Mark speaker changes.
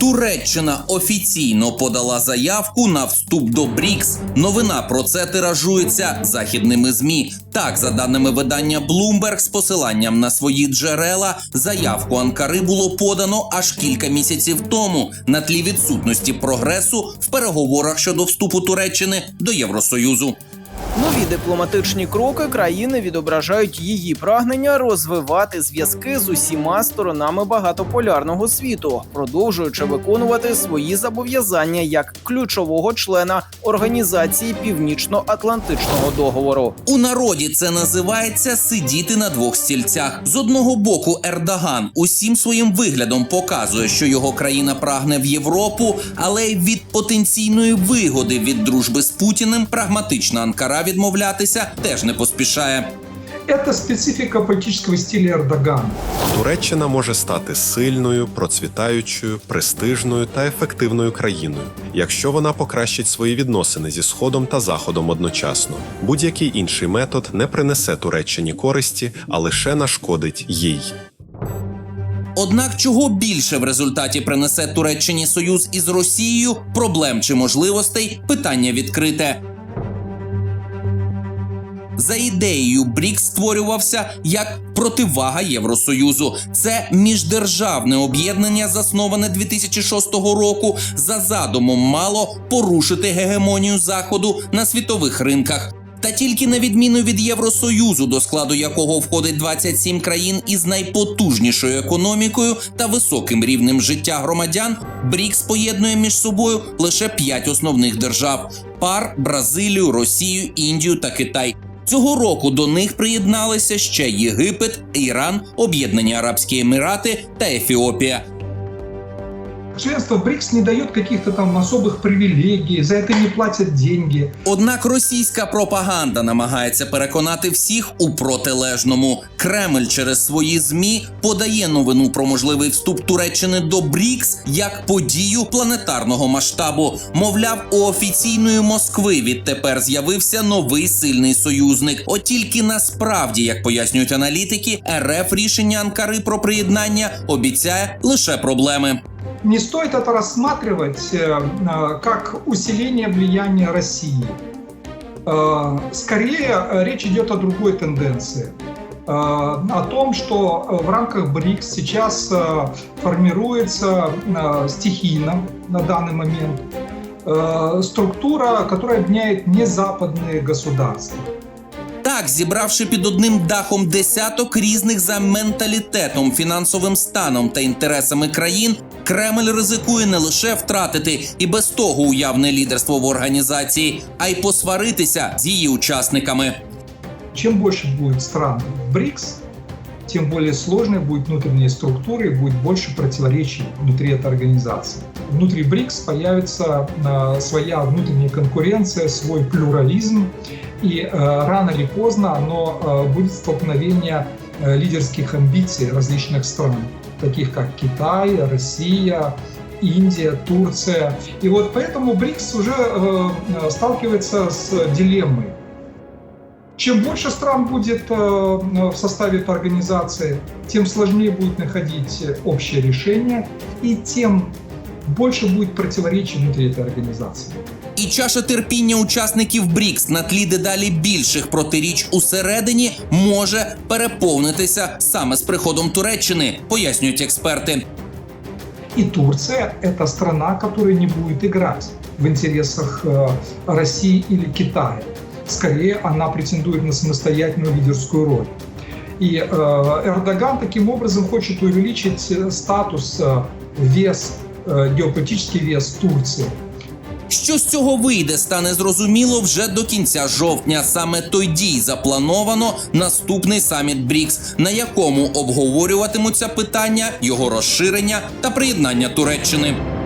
Speaker 1: Туреччина офіційно подала заявку на вступ до БРІКС. Новина про це тиражується західними змі. Так, за даними видання Bloomberg, з посиланням на свої джерела, заявку Анкари було подано аж кілька місяців тому на тлі відсутності прогресу в переговорах щодо вступу Туреччини до Євросоюзу.
Speaker 2: Нові дипломатичні кроки країни відображають її прагнення розвивати зв'язки з усіма сторонами багатополярного світу, продовжуючи виконувати свої зобов'язання як ключового члена організації Північно-Атлантичного договору.
Speaker 1: У народі це називається сидіти на двох стільцях. З одного боку, Ердоган усім своїм виглядом показує, що його країна прагне в Європу, але й від потенційної вигоди від дружби з Путіним прагматична Анкара відмовлятися теж не поспішає.
Speaker 3: Это специфика политического стиля Эрдогана.
Speaker 4: Туреччина може стати сильною, процвітаючою, престижною та ефективною країною, якщо вона покращить свої відносини зі сходом та заходом одночасно. Будь-який інший метод не принесе Туреччині користі, а лише нашкодить їй.
Speaker 1: Однак, чого більше в результаті принесе Туреччині союз із Росією, проблем чи можливостей питання відкрите. За ідеєю, БРІКС створювався як противага Євросоюзу. Це міждержавне об'єднання, засноване 2006 року. За задумом мало порушити гегемонію заходу на світових ринках. Та тільки на відміну від Євросоюзу, до складу якого входить 27 країн із найпотужнішою економікою та високим рівнем життя громадян, БРІКС поєднує між собою лише п'ять основних держав: пар, Бразилію, Росію, Індію та Китай. Цього року до них приєдналися ще Єгипет, Іран, Об'єднані Арабські Емірати та Ефіопія.
Speaker 3: Членство в БРИКС не дает каких-то там особых привилегий, за это не платят деньги.
Speaker 1: Однак російська пропаганда намагається переконати всіх у протилежному. Кремль через свої змі подає новину про можливий вступ Туреччини до БРІКС як подію планетарного масштабу. Мовляв, у офіційної Москви відтепер з'явився новий сильний союзник. От тільки насправді, як пояснюють аналітики, РФ рішення Анкари про приєднання обіцяє лише проблеми
Speaker 3: Не стоит это рассматривать э, э, как усиление влияния России. Э, Скорее э, речь идет о другой тенденции. Э, О том, что э, в рамках БРИКС сейчас э, формируется э, стихийно на данный момент э, структура, которая объединяет незападные государства.
Speaker 1: Так, зібравши під одним дахом десяток різних за менталітетом, фінансовим станом та інтересами країн, Кремль ризикує не лише втратити і без того уявне лідерство в організації, а й посваритися з її учасниками.
Speaker 3: Чем больше будет стран в БРИКС, тем более сложной будет внутренняя структура и будет больше противоречий внутри этой организации. Внутри БРИКС появится э, своя внутренняя конкуренция, свой плюрализм, и э, рано или поздно оно э, будет столкновение э, лидерских амбиций различных стран, Таких как Китай, Россия, Индия, Турция. И вот поэтому БРИКС уже э, сталкивается с дилеммой. Чем больше стран будет э, в составе этой организации, тем сложнее будет находить общее решение, и тем больше будет противоречий внутри этой организации.
Speaker 1: І чаша терпіння учасників БРІКС на тлі дедалі більших протиріч усередині може переповнитися саме з приходом Туреччини, пояснюють експерти.
Speaker 3: И Турция – это страна, которая не будет играть в интересах э, России или Китая. Скорее, она претендует на самостоятельную лидерскую роль. И э, Эрдоган таким образом хочет увеличить э, статус, э, вес, э, геополитический вес Турции.
Speaker 1: що з цього вийде, стане зрозуміло вже до кінця жовтня. Саме тоді заплановано наступний саміт БРІКС, на якому обговорюватимуться питання його розширення та приєднання Туреччини.